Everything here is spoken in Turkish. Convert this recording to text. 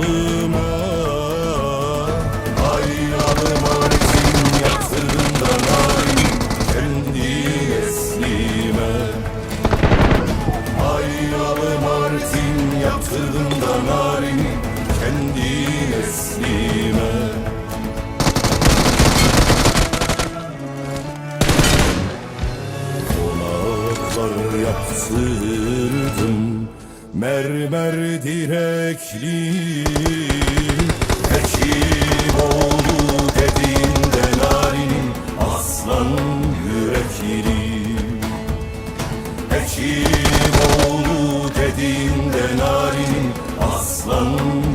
Kitabıma Ayranıma resim yaptığından ay Kendi neslime. Ayranıma resim yaptığından ay Kendi neslime. Konaklar yaptığım Mermer direkli Hekimoğlu dediğinde narinim Aslan yürekli Hekimoğlu dediğinde narinim Aslan